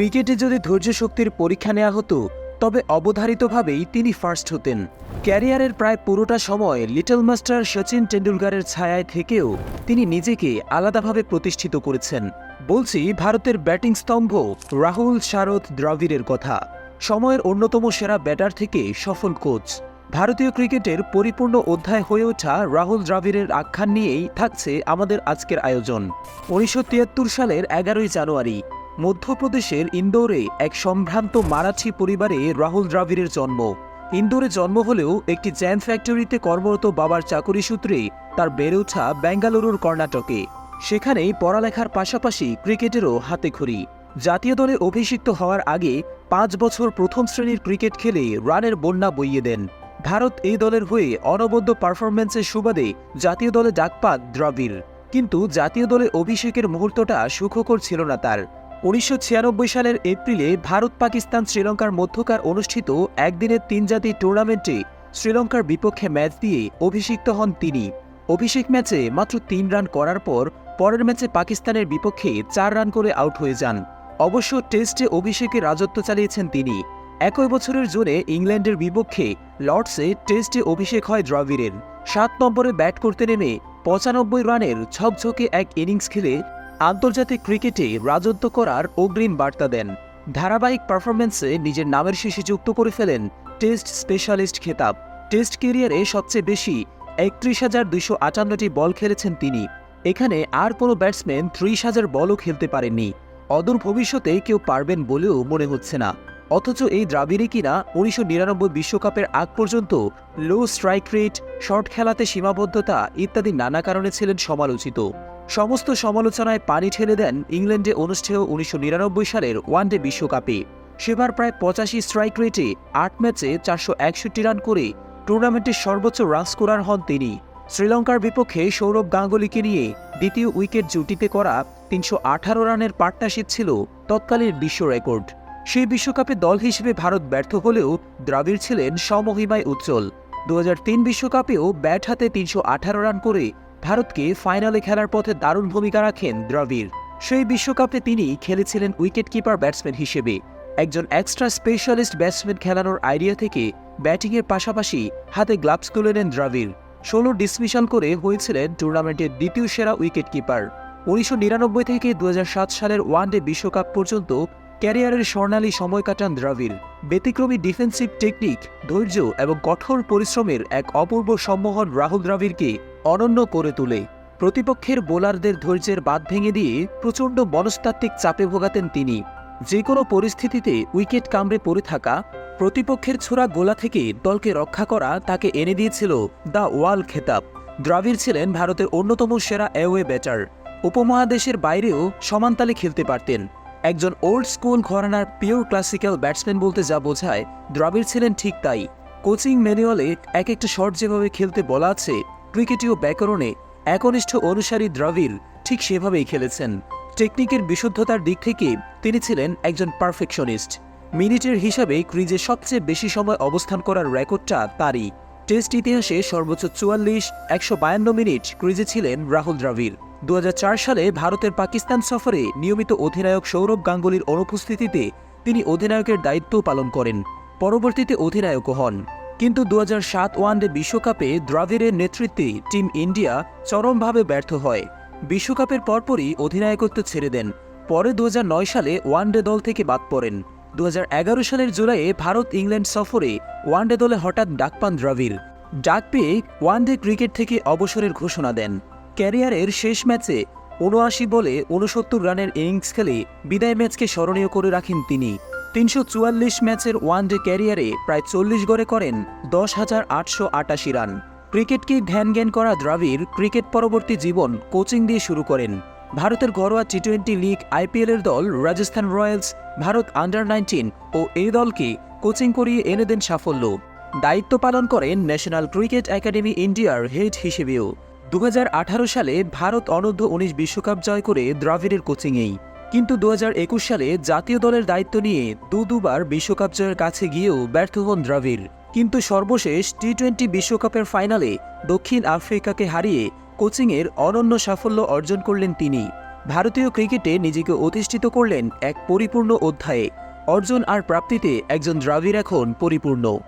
ক্রিকেটে যদি ধৈর্য শক্তির পরীক্ষা নেওয়া হতো, তবে অবধারিতভাবেই তিনি ফার্স্ট হতেন। ক্যারিয়ারের প্রায় পুরোটা সময় লিটল মাস্টার সচিন টেন্ডুলকারের ছায়ায় থেকেও তিনি নিজেকে আলাদাভাবে প্রতিষ্ঠিত করেছেন। বলছি, ভারতের ব্যাটিং স্তম্ভ রাহুল, শারদ, দ্রাবিড়ের কথা। সময়ের অন্যতম সেরা ব্যাটার থেকে সফল কোচ। ভারতীয় ক্রিকেটের পরিপূর্ণ অধ্যায় হয়ে ওঠা রাহুল, দ্রাবিড়ের আখ্যান নিয়েই থাকছে আমাদের আজকের আয়োজন। উনিশশো তিয়াত্তর সালের এগারোই জানুয়ারি। মধ্যপ্রদেশের ইন্দোরে এক সম্ভ্রান্ত মারাঠি পরিবারে রাহুল দ্রাবিড়ের জন্ম। ইন্দোরে জন্ম হলেও একটি জ্যাম ফ্যাক্টরিতে কর্মরত বাবার চাকরি সূত্রে তার বেড়ে ওঠা বেঙ্গালুরুর কর্ণাটকে। সেখানেই পড়ালেখার পাশাপাশি ক্রিকেটেরও হাতেখড়ি জাতীয় দলে অভিষিক্ত হওয়ার আগে পাঁচ বছর প্রথম শ্রেণির ক্রিকেট খেলে রানের বন্যা বইয়ে দেন। ভারত এই দলের হয়ে অনবদ্য পারফরম্যান্সের সুবাদে জাতীয় দলে ডাক পান দ্রাবিড়। কিন্তু জাতীয় দলে অভিষেকের মুহূর্তটা সুখকর ছিল না তার। উনিশশো ছিয়ানব্বই সালের এপ্রিলে ভারত পাকিস্তান শ্রীলঙ্কার মধ্যকার অনুষ্ঠিত একদিনের তিন জাতি টুর্নামেন্টে শ্রীলঙ্কার বিপক্ষে ম্যাচ দিয়ে অভিষিক্ত হন তিনি। অভিষেক ম্যাচে মাত্র তিন রান করার পর পরের ম্যাচে পাকিস্তানের বিপক্ষে চার রান করে আউট হয়ে যান। অবশ্য টেস্টে অভিষেকে রাজত্ব চালিয়েছেন তিনি। একই বছরের জোরে ইংল্যান্ডের বিপক্ষে লর্ডসে টেস্টে অভিষেক হয় দ্রাবিড়ের। সাত নম্বরে ব্যাট করতে নেমে পঁচানব্বই রানের ঝকঝকে এক ইনিংস খেলে আন্তর্জাতিক ক্রিকেটে রাজত্ব করার অগ্রিম বার্তা দেন। ধারাবাহিক পারফরমেন্সে নিজের নামের শেষে যুক্ত করে ফেলেন টেস্ট স্পেশালিস্ট খেতাব। টেস্ট কেরিয়ারে সবচেয়ে বেশি একত্রিশ হাজার দুইশো আটান্নটি বল খেলেছেন তিনি। এখানে আর কোনো ব্যাটসম্যান ত্রিশ হাজার বলও খেলতে পারেননি। অদূর ভবিষ্যতে কেউ পারবেন বলেও মনে হচ্ছে না। অথচ এই দ্রাবিড়ে কিনা উনিশশো নিরানব্বই বিশ্বকাপের আগ পর্যন্ত লো স্ট্রাইক রেট শর্ট খেলাতে সীমাবদ্ধতা ইত্যাদি নানা কারণে ছিলেন সমালোচিত। সমস্ত সমালোচনায় পানি ঠেলে দেন ইংল্যান্ডে অনুষ্ঠেয় উনিশশো নিরানব্বই সালের ওয়ানডে বিশ্বকাপে। সেবার প্রায় পঁচাশি স্ট্রাইক রেটে আট ম্যাচে চারশো একষট্টি রান করে টুর্নামেন্টের সর্বোচ্চ রান স্কোরার হন তিনি। শ্রীলঙ্কার বিপক্ষে সৌরভ গাঙ্গুলিকে নিয়ে দ্বিতীয় উইকেট জুটিতে করা তিনশো আঠারো রানের পার্টনারশিপ ছিল তৎকালীন বিশ্ব রেকর্ড। সেই বিশ্বকাপে দল হিসেবে ভারত ব্যর্থ হলেও দ্রাবিড় ছিলেন সমহিমায় উজ্জ্বল। দু বিশ্বকাপেও ব্যাট হাতে তিনশো আঠারো রান করে ভারতকে ফাইনালে খেলার পথে দারুণ ভূমিকা রাখেন দ্রাবিড়। সেই বিশ্বকাপে তিনি খেলেছিলেন উইকেট কিপার ব্যাটসম্যান হিসেবে। একজন এক্সট্রা স্পেশালিস্ট ব্যাটসম্যান খেলানোর আইডিয়া থেকে ব্যাটিংয়ের পাশাপাশি হাতে গ্লাভস তুলে নেন দ্রাবিড়। ষোলো ডিসমিশন করে হয়েছিলেন টুর্নামেন্টের দ্বিতীয় সেরা উইকেট কিপার উনিশশো নিরানব্বই থেকে দু হাজার সাত সালের ওয়ানডে বিশ্বকাপ পর্যন্ত ক্যারিয়ারের স্বর্ণালী সময় কাটান দ্রাবিড়। ব্যতিক্রমী ডিফেন্সিভ টেকনিক, ধৈর্য এবং কঠোর পরিশ্রমের এক অপূর্ব সম্মোহন রাহুল দ্রাবিড়কে অনন্য করে তোলে। প্রতিপক্ষের বোলারদের ধৈর্যের বাদ ভেঙে দিয়ে প্রচণ্ড মনস্তাত্ত্বিক চাপে ভোগাতেন তিনি। যে কোনো পরিস্থিতিতে উইকেট কামড়ে পড়ে থাকা, প্রতিপক্ষের ছোড়া গোলা থেকে দলকে রক্ষা করা তাকে এনে দিয়েছিল দ্য ওয়াল খেতাব। দ্রাবিড় ছিলেন ভারতের অন্যতম সেরা অ্যাওয়ে ব্যাটার। উপমহাদেশের বাইরেও সমানতালে খেলতে পারতেন। একজন ওল্ড স্কুল ঘরানার পিওর ক্লাসিক্যাল ব্যাটসম্যান বলতে যা বোঝায়, দ্রাবিড় ছিলেন ঠিক তাই। কোচিং ম্যানুয়ালে এক একটা শট যেভাবে খেলতে বলা আছে ক্রিকেটীয় ব্যাকরণে একনিষ্ঠ অনুসারী দ্রাবিড় ঠিক সেভাবেই খেলেছেন। টেকনিকের বিশুদ্ধতার দিক থেকে তিনি ছিলেন একজন পারফেকশনিস্ট মিনিটের হিসাবে ক্রিজে সবচেয়ে বেশি সময় অবস্থান করার রেকর্ডটা তারই। টেস্ট ইতিহাসে সর্বোচ্চ চুয়াল্লিশ, একশো বায়ান্ন মিনিট ক্রিজে ছিলেন রাহুল দ্রাবিড়। দু হাজার চার সালে ভারতের পাকিস্তান সফরে নিয়মিত অধিনায়ক সৌরভ গাঙ্গুলির অনুপস্থিতিতে তিনি অধিনায়কের দায়িত্ব পালন করেন, পরবর্তীতে অধিনায়কও হন। কিন্তু দু ওয়ানডে বিশ্বকাপে দ্রাবিড়ের নেতৃত্বে টিম ইন্ডিয়া চরমভাবে ব্যর্থ হয়। বিশ্বকাপের পরপরই অধিনায়কত্ব ছেড়ে দেন, পরে দুহাজার নয় সালে ওয়ানডে দল থেকে বাদ পড়েন। দু হাজার এগারো সালের জুলাইয়ে ভারত ইংল্যান্ড সফরে ওয়ানডে দলে হঠাৎ ডাক পান দ্রাবিড়। ডাক পেয়ে ওয়ানডে ক্রিকেট থেকে অবসরের ঘোষণা দেন। ক্যারিয়ারের শেষ ম্যাচে উনআশি বলে উনসত্তর রানের ইনিংস খেলে বিদায় ম্যাচকে স্মরণীয় করে রাখেন তিনি। তিনশো চুয়াল্লিশ ম্যাচের ওয়ানডে ক্যারিয়ারে প্রায় চল্লিশ গড়ে করেন দশ হাজার আটশো আটাশি রান। ক্রিকেটকে ধ্যান জ্ঞান করা দ্রাবিড় ক্রিকেট পরবর্তী জীবন কোচিং দিয়ে শুরু করেন। ভারতের ঘরোয়া টি টোয়েন্টি লিগ আইপিএলের দল Rajasthan Royals Bharat under nineteen ও এই দলকে কোচিং করিয়ে এনে দেন সাফল্য। দায়িত্ব পালন করেন ন্যাশনাল ক্রিকেট একাডেমি ইন্ডিয়ার হেড হিসেবেও। দুহাজার আঠারো সালে ভারত অনূর্ধ্ব উনিশ বিশ্বকাপ জয় করে দ্রাবিড়ের কোচিংয়েই কিন্তু দু হাজার একুশ সালে জাতীয় দলের দায়িত্ব নিয়ে দু দুবার বিশ্বকাপ জয়ের কাছে গিয়েও ব্যর্থ হন দ্রাবিড়। কিন্তু সর্বশেষ টি টোয়েন্টি বিশ্বকাপের ফাইনালে দক্ষিণ আফ্রিকাকে হারিয়ে কোচিংয়ের অনন্য সাফল্য অর্জন করলেন তিনি। ভারতীয় ক্রিকেটে নিজেকে অধিষ্ঠিত করলেন এক পরিপূর্ণ অধ্যায়ে। অর্জন আর প্রাপ্তিতে একজন দ্রাবিড় এখন পরিপূর্ণ।